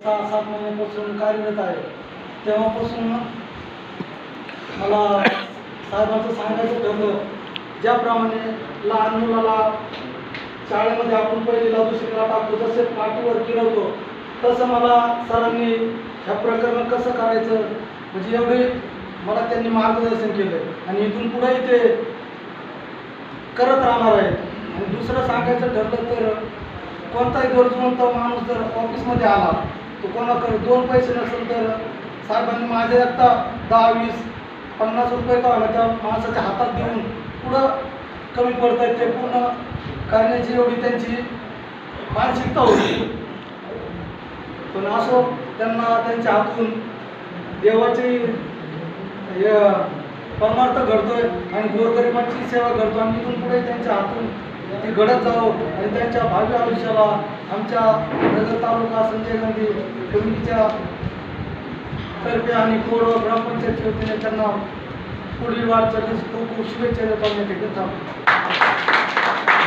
सहा सात महिन्यापासून कार्यरत आहे. तेव्हापासून मला साहेबांचं सांगायचं ठरलं ज्याप्रमाणे लहान मुलाला शाळेमध्ये आपण पहिलीला दुसरीला टाकतो तसे पाठीवर किरवतो तसं मला सरांनी ह्या प्रकरण कसं करायचं म्हणजे एवढे मला त्यांनी मार्गदर्शन केलं. आणि इथून पुढे ते करत राहणार आहे आणि दुसरं सांगायचं ठरलं तर कोणताही गरजवंत माणूस जर ऑफिसमध्ये आला तो कोणाकडे दोन पैसे नसेल तर साहेबांनी माझे आत्ता दहा वीस पन्नास रुपये का त्या माणसाच्या हातात देऊन पुढं कमी पडत आहेत ते पूर्ण करण्याची एवढी त्यांची मानसिकता होती. पण असो त्यांना त्यांच्या हातून देवाची हे परमार्थ घडतोय आणि गोरगरिबांची सेवा करतो. आणि इथून पुढे त्यांच्या हातून ती घडत जावं आणि त्यांच्या भावी आयुष्याला आमच्या नगर तालुका संजय गांधी कमिटीच्या तर्फे आणि कोरड ग्रामपंचायतच्या वतीने त्यांना पुढील वाटचालीस खूप खूप शुभेच्छा देतो आहोत.